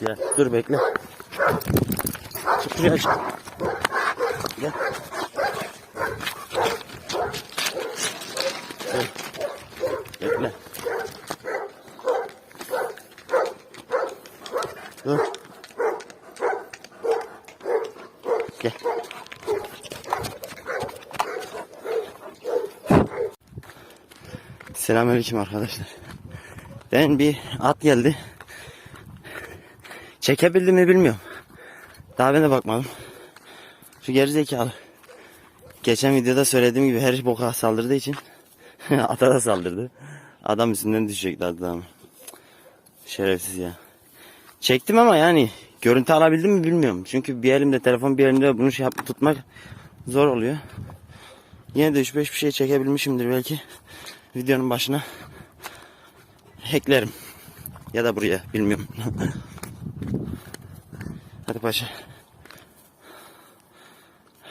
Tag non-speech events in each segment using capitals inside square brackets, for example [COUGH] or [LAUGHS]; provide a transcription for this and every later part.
Gel dur bekle. Çık şuraya çık. Gel. Gel. Bekle. Dur. Selamünaleyküm arkadaşlar. Ben bir at geldi. Çekebildim mi bilmiyorum. Daha ben de bakmadım. Şu gerizekalı. Geçen videoda söylediğim gibi her boka saldırdığı için [LAUGHS] ata da saldırdı. Adam üstünden düşecekti adam. Şerefsiz ya. Çektim ama yani görüntü alabildim mi bilmiyorum. Çünkü bir elimde telefon bir elimde bunu şey yap, tutmak zor oluyor. Yine de 3-5 bir şey çekebilmişimdir belki. Videonun başına eklerim. Ya da buraya bilmiyorum. Hadi paşa.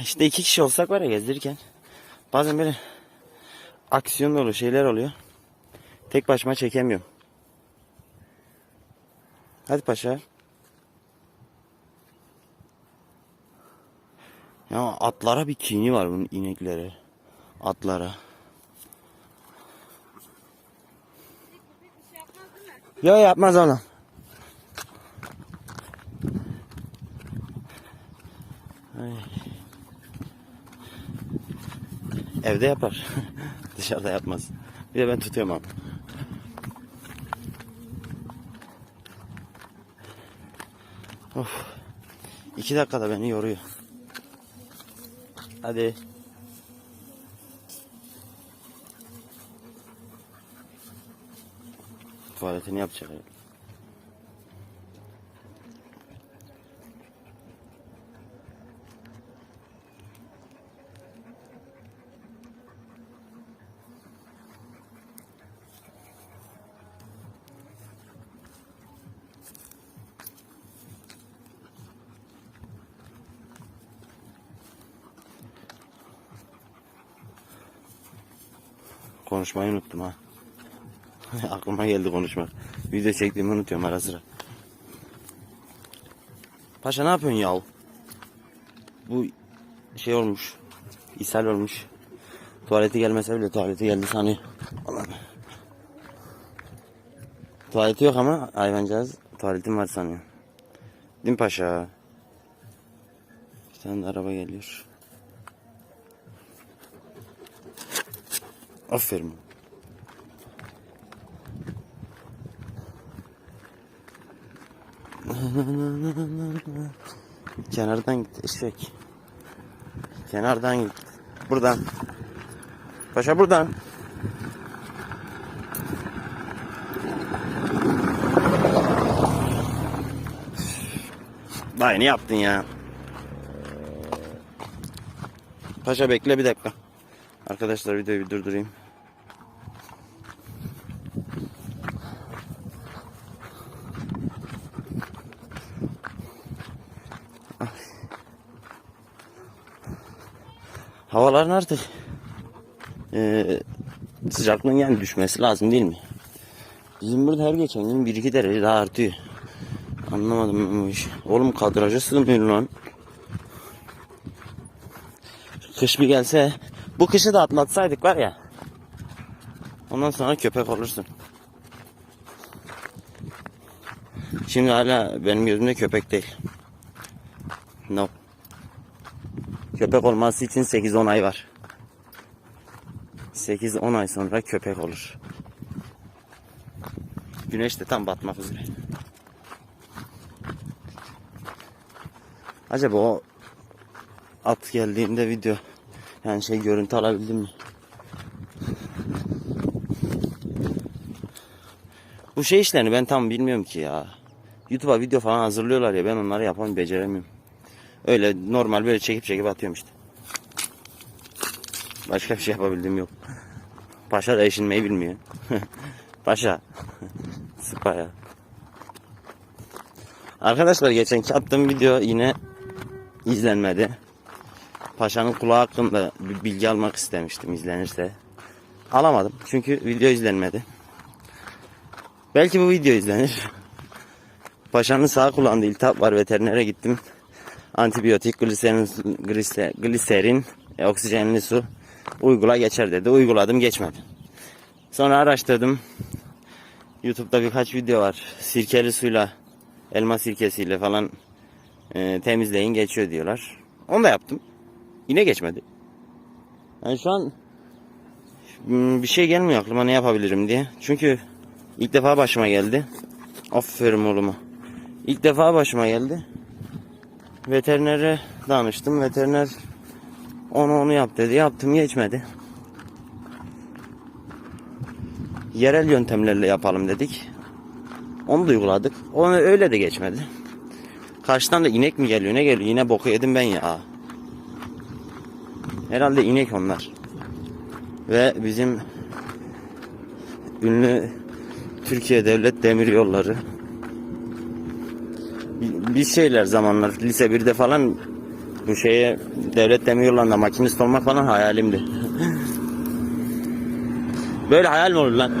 İşte iki kişi olsak var ya gezdirirken bazen böyle aksiyon dolu şeyler oluyor. Tek başıma çekemiyorum. Hadi paşa. Ya atlara bir kini var bunun ineklere. Atlara. Yok yapmaz. Ay. Evde yapar. [LAUGHS] Dışarıda yapmaz. Bir de ben tutuyorum abi. Of. İki dakikada beni yoruyor. Hadi. Tuvaletini yapacak. Konuşmayı unuttum ha. [LAUGHS] Aklıma geldi konuşmak. Video çektiğimi unutuyorum ara sıra. Paşa ne yapıyorsun yahu? Bu şey olmuş. ishal olmuş. Tuvaleti gelmese bile tuvaleti geldi sanıyor. Aman. Tuvaleti yok ama hayvancağız tuvaletim var sanıyor. Değil mi paşa? Bir tane de araba geliyor. Aferin. Kenardan git eşek. Kenardan git. Buradan. Paşa buradan. Vay ne yaptın ya? Paşa bekle bir dakika. Arkadaşlar videoyu bir durdurayım. Havaların artık eee sıcaklığın yani düşmesi lazım değil mi? Bizim burada her geçen gün 1-2 derece daha artıyor. Anlamadım bu işi. Oğlum kadraja sığmıyor lan. Kış bir gelse bu kışı da atlatsaydık var ya. Ondan sonra köpek olursun. Şimdi hala benim gözümde köpek değil. No. Köpek olması için 8-10 ay var. 8-10 ay sonra köpek olur. Güneş de tam batmak üzere. Acaba o at geldiğinde video yani şey görüntü alabildim mi? Bu şey işlerini ben tam bilmiyorum ki ya. YouTube'a video falan hazırlıyorlar ya ben onları yapamıyorum beceremiyorum. Öyle normal böyle çekip çekip atıyorum işte. Başka bir şey yapabildiğim yok. Paşa da eşinmeyi bilmiyor. [LAUGHS] Paşa. [LAUGHS] Sıpa ya. Arkadaşlar geçenki attığım video yine izlenmedi. paşanın kulağı hakkında bir bilgi almak istemiştim izlenirse. Alamadım çünkü video izlenmedi. Belki bu video izlenir. Paşanın sağ kulağında iltihap var veterinere gittim. Antibiyotik, gliserin, glise, gliserin, oksijenli su uygula geçer dedi. Uyguladım geçmedi. Sonra araştırdım. YouTube'da birkaç video var. Sirkeli suyla, elma sirkesiyle falan e, temizleyin geçiyor diyorlar. Onu da yaptım. Yine geçmedi. Yani şu an hmm, bir şey gelmiyor aklıma ne yapabilirim diye. Çünkü ilk defa başıma geldi. Aferin oğluma. İlk defa başıma geldi. Veterinere danıştım. Veteriner onu onu yap dedi. Yaptım geçmedi. Yerel yöntemlerle yapalım dedik. Onu da uyguladık. Onu öyle de geçmedi. Karşıdan da inek mi geliyor ne geliyor? Yine boku yedim ben ya. Herhalde inek onlar. Ve bizim ünlü Türkiye Devlet Demir Yolları bir şeyler zamanlar lise 1'de falan bu şeye devlet demir yollarında makinist olmak falan hayalimdi. [LAUGHS] Böyle hayal mi olur lan?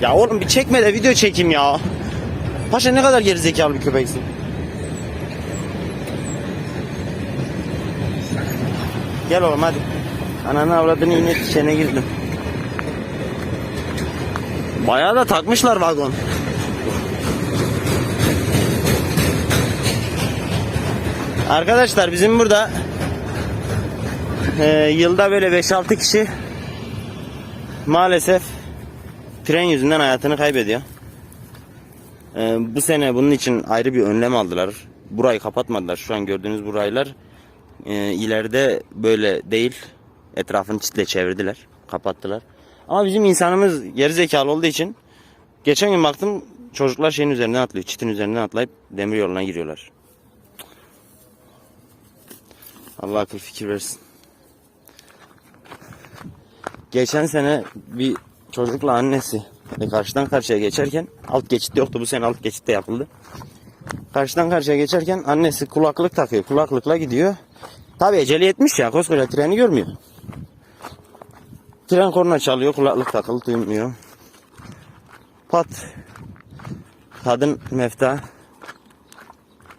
Ya oğlum bir çekme de video çekeyim ya. Paşa ne kadar gerizekalı bir köpeksin. Gel oğlum hadi. Ananı avradını yine çene girdim. Bayağı da takmışlar vagon. Arkadaşlar bizim burada e, yılda böyle 5-6 kişi maalesef tren yüzünden hayatını kaybediyor. Ee, bu sene bunun için ayrı bir önlem aldılar. Burayı kapatmadılar. Şu an gördüğünüz bu raylar e, ileride böyle değil. Etrafını çitle çevirdiler. Kapattılar. Ama bizim insanımız geri zekalı olduğu için geçen gün baktım çocuklar şeyin üzerinden atlıyor. Çitin üzerinden atlayıp demir yoluna giriyorlar. Allah akıl fikir versin. Geçen sene bir çocukla annesi e, karşıdan karşıya geçerken alt geçit yoktu bu sene alt geçitte yapıldı. Karşıdan karşıya geçerken annesi kulaklık takıyor. Kulaklıkla gidiyor. Tabi eceli yetmiş ya koskoca treni görmüyor. Tren korna çalıyor kulaklık takılı duymuyor. Pat. Kadın mefta.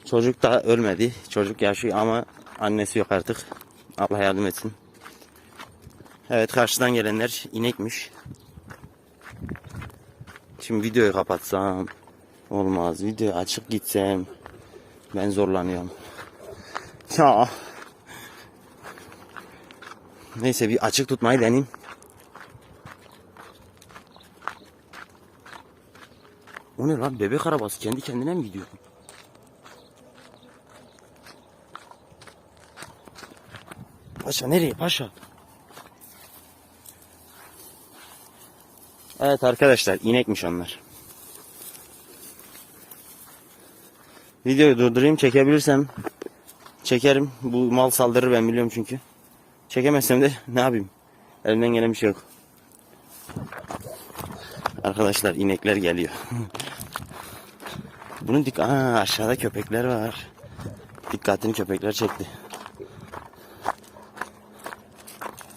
Çocuk da ölmedi. Çocuk yaşıyor ama annesi yok artık. Allah yardım etsin. Evet karşıdan gelenler inekmiş. Şimdi videoyu kapatsam olmaz. Video açık gitsem ben zorlanıyorum. Ya. Neyse bir açık tutmayı deneyeyim. O ne lan bebek arabası kendi kendine mi gidiyor? Paşa nereye paşa? Evet arkadaşlar inekmiş onlar. Videoyu durdurayım çekebilirsem çekerim. Bu mal saldırır ben biliyorum çünkü. Çekemezsem de ne yapayım? Elimden gelen bir şey yok. Arkadaşlar inekler geliyor. [LAUGHS] Bunun dik Aa, aşağıda köpekler var. Dikkatini köpekler çekti.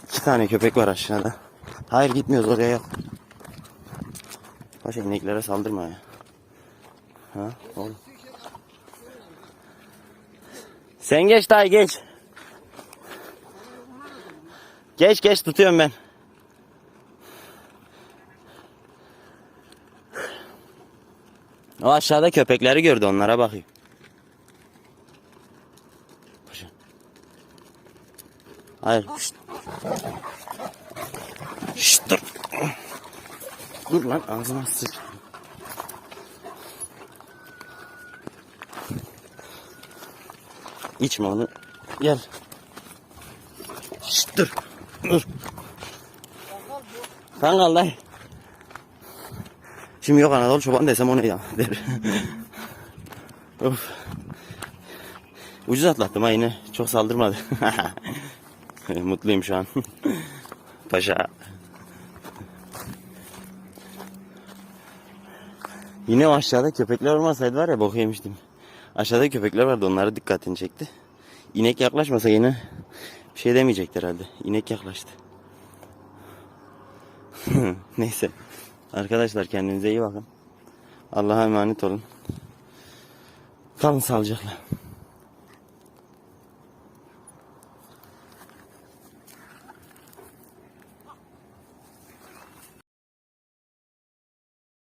İki tane köpek var aşağıda. Hayır gitmiyoruz oraya yok. Paşa ineklere saldırma ya. Ha oğlum. Sen geç dayı geç. Geç geç tutuyorum ben. O aşağıda köpekleri gördü onlara bakayım. Hayır. Şşt. Şşt dur. Dur lan ağzıma sıç. İçme onu. Gel. Şşt dur. Dur. Kangal dayı. Şimdi yok Anadolu çoban desem o ne ya der. of. Ucuz atlattım ha yine. Çok saldırmadı. [LAUGHS] Mutluyum şu an. Paşa. Yine aşağıda köpekler olmasaydı var ya boku yemiştim. Aşağıda köpekler vardı onlara dikkatini çekti. İnek yaklaşmasa yine bir şey demeyecektir herhalde. İnek yaklaştı. [LAUGHS] Neyse. Arkadaşlar kendinize iyi bakın. Allah'a emanet olun. Kalın sağlıcakla.